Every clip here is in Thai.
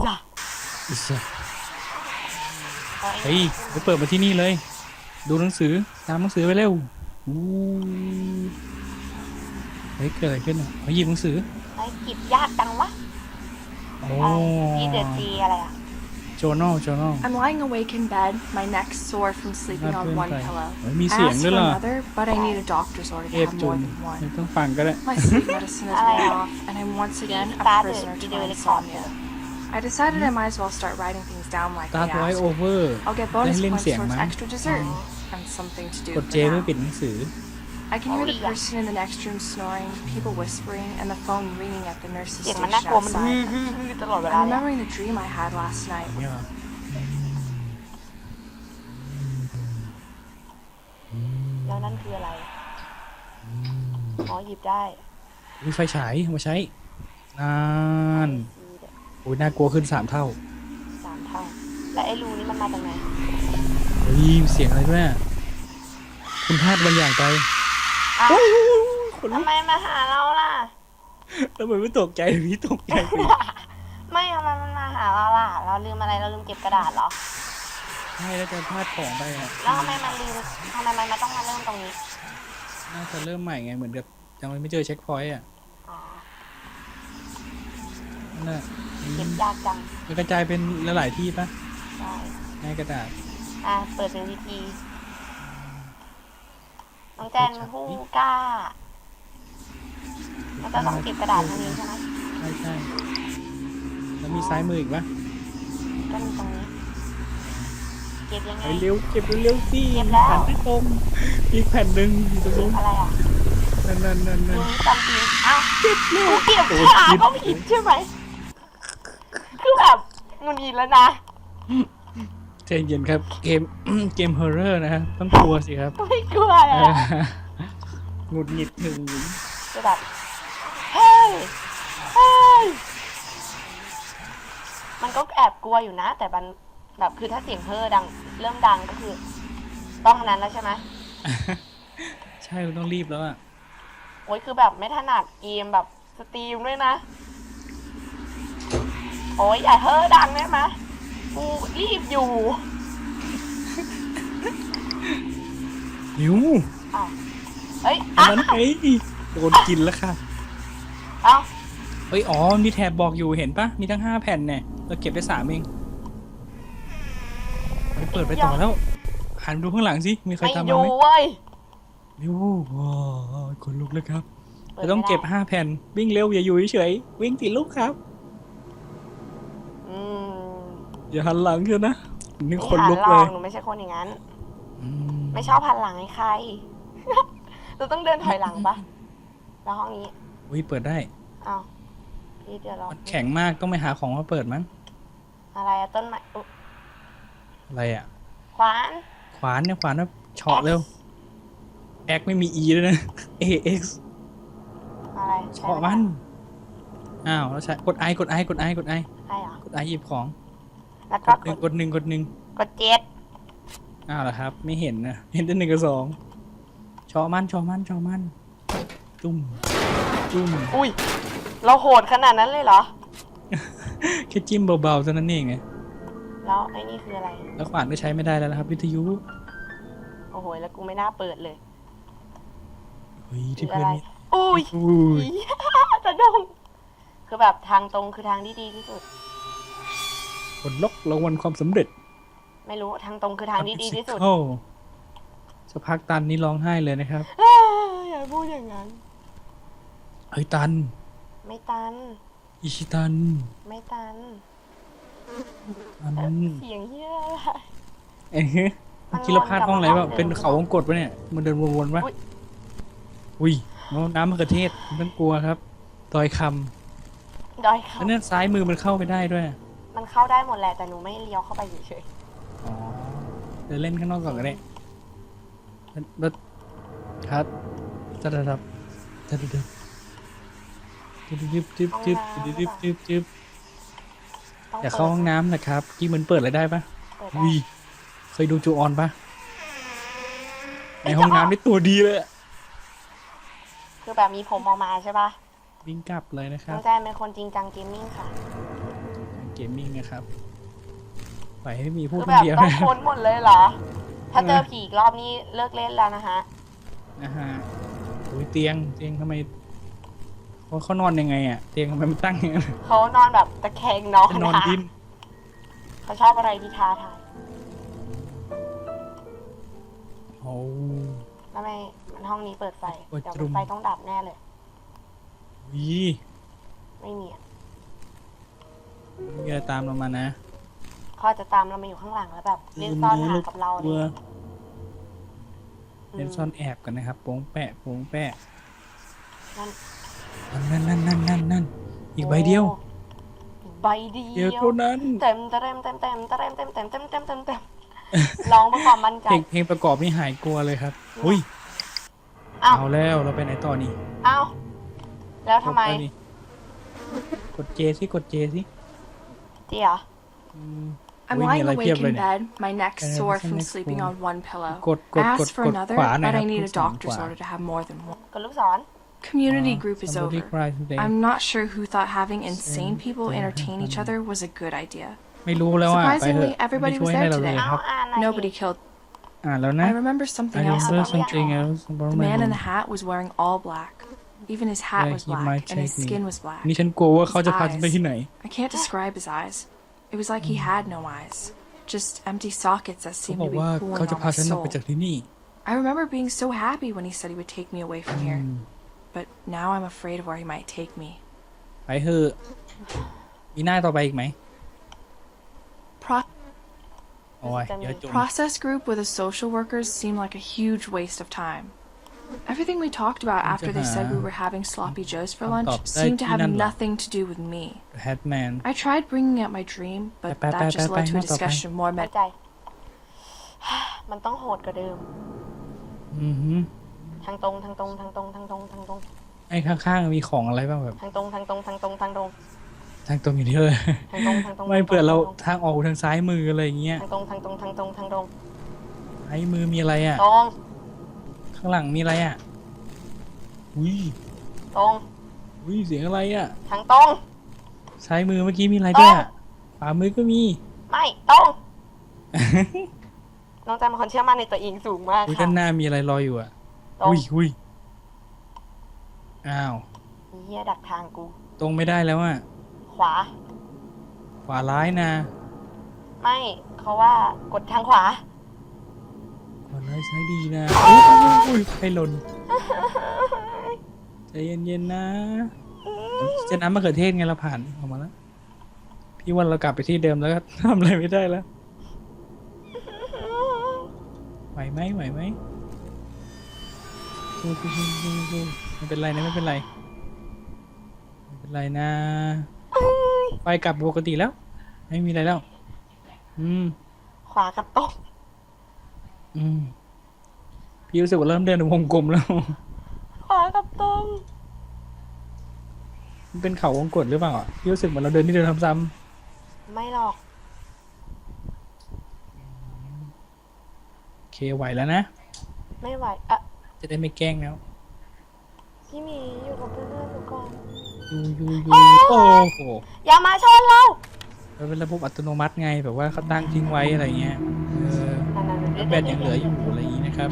เป็นจ้ะอิสระเฮ้ยไปเปิดมาที่นี่เลย ดูหนังสือตามหนังสือไปเร็วอู้เฮ้ยเกิดอะไรขึ้นอะเขาหยิบหนังสือไอ้กิบยากจังวะโอ้พีเดจีอะไรอะ journal journal I'm lying awake in bed, my neck sore from sleeping น่า on เพื่อน one ไป pillow. เฮ้ยมี I เสียง asked ด้วย for ล่ะ another, but I need a doctor's order เท to พ have จุน more than ไม่ one. ต้องฟังก็ได้ My sleep medicine is wearing off, and I'm once again a Started prisoner to video my record. insomnia. I decided I might as well start writing things down like they ตาร์ทไว้ asked. โอเวอร์ I'll get ได้ bonus เล่น points เสียง towards มั้ง extra dessert and something to do กด for เจเพื่อ now. ปิดหนังสือ I can hear the Oh, yeah. person in the next room snoring, people whispering, and the phone ringing at the nurse's เสียง station มันน่ากลัวมันฮือ outside. ฮือฮือตลอดเวลา I'm เลย remembering the dream I had last night. เนี่ย แล้วนั่นคืออะไร อ๋อหยิบได้ มีไฟฉายเอามาใช้นาน โอ้ยน่ากลัวขึ้นสามเท่าสามเท่า และไอ้รูนี้มันมาจากไหนเฮ้ยเสียงอะไรด้วยอะคุณพลาดบางอย่างไปอ้าวคนลุทำกไมมาหาเราล่ะ แล้วมันไม่ตกใจพี่ตกใจไปไม่ทำไมมันมาหาเราล่ะ เราลืมอะไร เราลืมเก็บกระดาษเหรอ ใช่แล้วจะพลาดของไปอะแล้วทำไมมันลืมทำไมมันมาต้องมาเริ่มตรงนี้ น่าจะเริ่มใหม่ไงเหมือนกับยังไม่เจอเช็คพอยต์อะอ๋อ นั่นแหละ เก็บยากจังมันกระจายเป็นหลายๆที่ปะใช่ในกระดาษอะเปิดเป็นวิธีน้องแจนผู้กล้ามันจะต้องเก็บกระดาษตรงนี้ใช่ไหมใช่ใช่แล้วมีซ้ายมืออีกปะก็มีตรงนี้ เก็บยังไง ไปเร็วเก็บเร็วๆสิเก็บแล้วแผ่นที่ตรงอีกแผ่นหนึ่งอยู่ตรงนู้นอะไรอะนั่นนั่นนั่นนั่นมึงจำจริงอ้าวเก็บเลยกูเก็บโอ้ยขาคิดก็ผิดใช่ไหมคือแบบ งุนงิดแล้วนะ ใจเย็นครับเกม เกมฮอร์เรอร์นะฮะต้องกลัวสิครับไม่กลัวเลยอะหงุดหงิดหนึ่งคือแบบเฮ้ยเฮ้ยมันก็แอบกลัวอยู่นะ แต่มันแบบคือถ้าเสียงเฮ้อดัง เริ่มดังก็คือ ต้องอันนั้นแล้วใช่ไหมใช่เราต้องรีบแล้วอะโอ้ยคือแบบไม่ถนัดเกมแบบสตรีมด้วยนะ โอ้ยอย่าเฮ้อดังได้ไหมกูรีบอยู่หิวอ้าวเฮ้ยอันอ้าวนั้นไอ้โดนกินแล้วค่ะ เอ้าเอ้ย อ๋อ มีแถบบอกอยู่เห็นปะ มีทั้งห้าแผ่นเนี่ยเราเก็บได้สามเองเฮ้ยเปิดไปต่อแล้ว หันดูข้างหลังสิ มีใครไม่ตามอมายู่ไหมเว้ยเร็วว้าวคนลุกเลยครับปิเราดต้องไม่ได้เก็บห้าแผ่น วิ่งเร็วอย่าอยู่เฉยๆวิ่งติดลูกครับ อืมอย่าหันหลังเถอะนะนี่ไม่คนหัลุกหรเลอกยหนูไม่ใช่คนอย่างนั้นอืมไม่ชอบหันหลังให้ใคร เราต้องเดินถอยหลังปะแล้วห้องนี้อุ้ยเปิดได้เอ้าพี่เดี๋ยวรอมันแข็งมากต้องไปหาของมาเปิดมั้ง อะไรอะต้นไม้อุ๊ยอะไรอะ ขวานขวานเนี่ยขวานนะเฉาะเร็วแอกไม่มี E ด้วยนะ AX อะไรเฉาะมัน อ้าวแล้วใช้กดไอกดไอกดไอกดไอใช่เหรอ กดไอหยิบของแล้วกก็ดหนึ่งกดหนึ่งกดหนึ่งกดเจ็ดอ้าวเหรอครับ ไม่เห็นนะเห็นแต่หนึ่งกับสองเฉาะมันเฉาะมันเฉาะมัน จุ่มจุ่มอุ้ย เราโหดขนาดนั้นเลยเหรอ แค่จิ้มเบาๆเท่านั้นเองไงแล้วไอ้นี่คืออะไร แล้วขวานก็ใช้ไม่ได้แล้วนะครับ วิทยุโอ้โห แล้วกูไม่น่าเปิดเลยเฮ้ยคืที่อเพื่อะอนไรนี่อุ้ยอุ้ยจะดงคือแบบทางตรงคือทางที่ดีที่สุด กดล็อกรางวัลความสำเร็จไม่รู้ทางตรงคือทางที่ดีที่สุดโอ้สักพักตันนี่ร้องไห้เลยนะครับ อย่าพูดอย่างนั้น เฮ้ยตัน ไม่ตัน อิชิตัน ไม่ตันตันเสียงเฮียอะไรเอ้ยเมื่อกี้เราพลาดห้องอะไรวะเป็นเขาวงกดปะเนี่ย มันเดินวนๆปะอุ๊ยอุ้ยน้ำน้ำมะเขือเทศไม่ต้องกลัวครับ ดอยคดอยำเขาแล้วเนี่ยซ้ายมือมันเข้าไปได้ด้วย มันเข้าได้หมดแหละแต่หนูไม่เลี้ยวเข้าไปเฉยอ๋อเดี๋ยวเล่นข้างนอกก่อนก็ได้รถครับจัดดับจัดดับจึ๊บจึ๊บจึ๊บจึ๊บจึ๊บจึ๊บจึ๊บๆต้องอยากเข้าห้องน้ำนะครับกี้มันเปิดอะไรได้ปะเปิดได้อุ้ยเคยดูจูออนปะในห้องน้ำนี่ตัวดีเลยอะคือแบบมีผมออกมาใช่ปะวิ่งกลับเลยนะคน้รัอบ งแจนเป็นคนจริงจังเกมมิ่งค่ะเก มมิ่งนะครับปล่อยให้มีพูคืดอคแบนบเดียวต้องนะค้นหมดเลยเหรอ ถ้าเจอผีอีกรอบนี้เลิกเล่นแล้วนะฮะ นะฮะโอ้ยเตียงเตียงทำไมเขาเขานอนยังไงอะเตียงทำไมมันตั้งอย่างนั้นเขานอนแบบตะแคงนอนจะนอนนะคะดิ้นเขาชอบอะไรที่ท้าทายโอ้แล้วไม่มันห้องนี้เปิดไฟ เปิดเดี๋ยวตรุม ไฟต้องดับแน่เลยวีไม่มีอะ มีอะไรตามเรามานะเขาอาจจะตามเรามาอยู่ข้างหลังแล้วแบบเล่นซ่อนหากับเราเลเวยออืมเล่นซ่อนแอบกันนะครับโป้งแปะโป้งแปะนั่นนั่นนั่นนั่นนั่นนั่นอีกใบเดียวโอ้อีกใบเดีเดียวยวเท่านั้นเต็มเต็มเต็มเต็มเต็มเต็มเต็มเต็มเต็มเต็มเต็มร้องเพื่อความมั่นใจเพลงเพลงประกอบนี่หายกลัวเลยครับอุ้ยอ้าวเอาแล้วเราไปไหนต่อนี่อ้าวแล้วทำไมจบแล้วนี่กดเจสิกดเจสิ Yeah. Mm. I'm lying awake in bed, my neck sore from sleeping on one pillow. I asked for another, but I need a doctor's order to have more than one. Community group is over. I'm not sure who thought having insane people entertain each other was a good idea. Surprisingly, everybody was there today. Nobody killed. I remember something else about my. The man in the hat was wearing all black. Even his hat Yeah, was he might black, and his take me. skin was black. นี่ฉันกลัวว่าเขาจะพาฉันไปที่ไหน I can't describe his eyes. It was like he had no eyes, just empty sockets that เขา seemed บอ to ก be ว่า pulling เขาจะ on พา my ฉันออก soul. ไปจากที่นี่ I remember being so happy when he said he would take me away from here, อืม but now I'm afraid of where he might take me. ไปเถอะมีหน้าต่อไปอีกไหม Pro- โอ้ยเดี๋ยวจม process group with the social workers seemed like a huge waste of time. Everything we talked about after they said we were having sloppy joes for lunch seemed to have nothing to do with me. แฮทแมน I tried bringing up my dream, but Bye, bye, that just bye, led bye, to a bye, bye. discussion more เข้า med- ใจ มันต้องโหดกว่าเดิม อือหือทางตรงทางตรงทางตรงทางตรงทางตรงไอ้ข้างๆมีของอะไรบ้างแบบทางตรงทางตรงทางตรงทางตรงทางตรงอย่างเดียวเลยทางตรงทางตรงไม่เผื่อเราทางทางออกทางซ้ายมืออะไรอย่างเงี้ยตรงทางตรงทางตรงทางตรงซ้ายมือมีอะไรอะตรง ข้างหลังมีอะไรอะอุ้ยตรงอุ้ยเสียงอะไรอะทางตรง ซ้ายมือเมื่อกี้มีอะไรด้วยอะขวามือก็มี ไม่ตรงน้องแจมเป็นคนเชื่อมั่นในตัวเองสูงมากอุ้ยค่ะด้านหน้ามีอะไรรออยู่อะตรงอุ้ยอุ้ยอ้าว เฮียดักทางกู ตรงไม่ได้แล้วอะขวา ขวาร้ายนะ ไม่เขาว่ากดทางขวา ขวาร้ายซ้ายดีนะอุ้ยอุ้ยไปหล่นใจเย็นๆนะเจะน้ำมะเขือเทศไงเราผ่านออกมาแล้วพี่วันเรากลับไปที่เดิมแล้วก็ทำอะไรไม่ได้แล้วไหวไหมไหวไหมสู้สู้สู้สู้สู้ไม่เป็นไรนะไม่เป็นไรไม่เป็นไรนะ ไปกลับปกติแล้ว ไม่มีอะไรแล้ว อืม ขวากับตรง อืมพี่รู้สึกว่าเริ่มเดินในวงกลมแล้ว ขวากับตรง มันเป็นเขาวงกดหรือเปล่าอะพี่รู้สึกเหมือนเราเดินที่เดินซ้ำไม่หรอก ๆโอเคไหวแล้วนะ ไม่ไหว อะ จะได้ไม่แกล้งแล้วพี่หมีอยู่กับเพื่อนๆหนูก่อน ยูยูยูโอ้โหอย่ามาชนเรา มันเป็นระบบอัตโนมัติไงแบบว่าเขาตั้งทิ้งไว้อะไรเงี้ยเออ นั่นๆแล้วแบตยังเหลืออยู่อะไรอย่างงี้นะครับ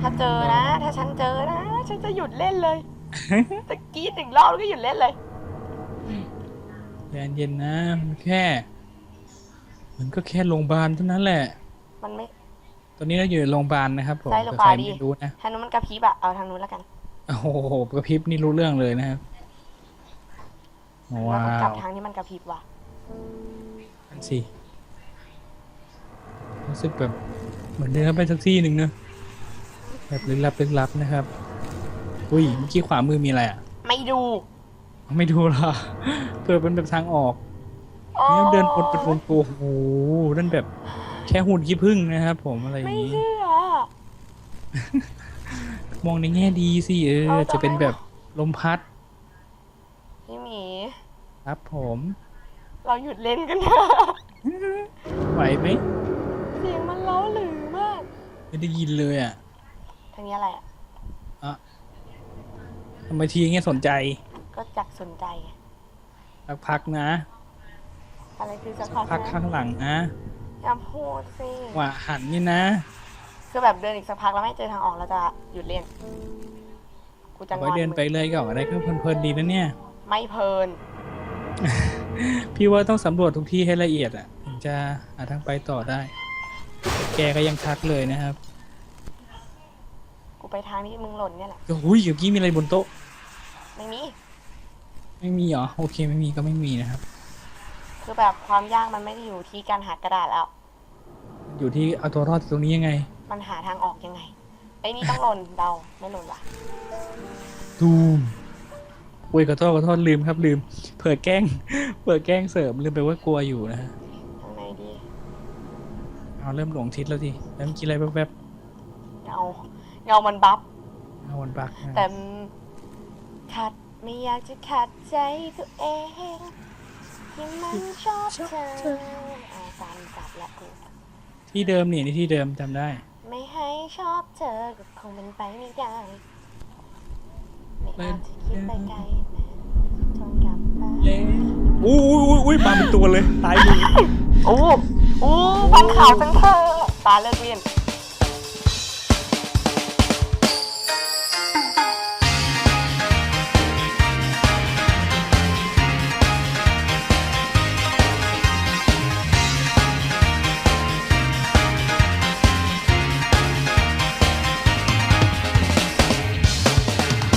ถ้าเจอนะ ถ้าฉันเจอนะ ฉันจะหยุดเล่นเลยตะกี้หนึ่งรอบแล้วก็หยุดเล่นเลยใจเย็นๆนะมันแค่ มันก็แค่โรงพยาบาลเท่านั้นแหละ มันไม่ตอนนี้เราอยู่ในโรงพยาบาลนะครับผมใช่โรงพแต่ยาบาลใครดิไม่รู้นะทางนู้นมันกระพริบอะเอาทางนู้นแล้วกันโอ้โหกระพริบนี่รู้เรื่องเลยนะครับเราว้าต้องกลับวทางที่มันกระพริบว่ะนั่นสิ รู้สึกแบบเหมือนเดินไปสักที่หนึ่งเนอะแบบลึกลับลึกลับนะครับ อุ้ยเมื่อกี้ขวามือมีอะไรอะ ไม่ดู ไม่ดูหรอเพื่อเป็นแบบทางออกโอ้เนี่ยเดินวนเป็นวงกลมโอ้โหนั่นแบบแค่หุ่นขี้ผึ้งนะครับผมอะไรอย่าไม่งนี้เชื่อ มองในแง่ดีสิเออเอาทำไมจะเป็นแบบลมพัด พี่หมี ครับผม เราหยุดเล่นกันเถอะไหวไหม เสียงมันเล้าหรือมาก ไม่ได้ยินเลยอะทางนี้อะไรอะอะ ทำไมทีอย่างเงี้ยสนใจก็จักสนใจไงสักพักนะ อะไรคือสักพักพักนะข้างหลังนะอย่าพูดสิว่าหันนี่นะ คือแบบเดินอีกสักพักแล้วไม่เจอทางออกเราจะหยุดเล่นกูจะงไว้อนเดินไปเลยก็อะไรก็เพลินๆดีนะเนี่ย ไม่เพลิน พี่ว่าต้องสำรวจทุกที่ให้ละเอียดอะถึงจะหาทางไปต่อได้ แกก็ยังทักเลยนะครับกูไปทางที่มึงหล่นเนี่ยแหละโอ้ยเมื่อกี้มีอะไรบนโต๊ะ ไม่มีไม่มีเหรอโอเคไม่มีก็ไม่มีนะครับ คือแบบความยากมันไม่ได้อยู่ที่การหากระดาษแล้ว อยู่ที่เอาตัวรอดตรงนี้ยังไง มันหาทางออกยังไงไอ้นี่ต้องหล่นเดาไม่หล่นว่ะตูมโอ้ยขอโทษขอโทษลืมครับลืม เผื่อแกล้ง เผื่อแกล้งเสริมลืมไปว่ากลัวอยู่นะฮะทางไหนดี เอาเริ่มหลงทิศแล้วทีแล้วเมื่อกี้อะไรแวบเงาเงามันบัฟๆเอาวันบักนะแต่ขัดไม่อยากจะขัดใจตัวเองที่มันชอบเธออาการจับและกู ที่เดิมนี่นี่ที่เดิมจำได้ ไม่ให้ชอบเธอก็คงเป็นไปไม่ได้ ไม่อาจจะคิดไปไกลนะทนกลับมาเล่อุ้ยอุ้ยอุ้ยมาเป็นตัวเลย ตายเลยโอ้โอ้ฟังข่าวจังเธอตาเลิกเรียน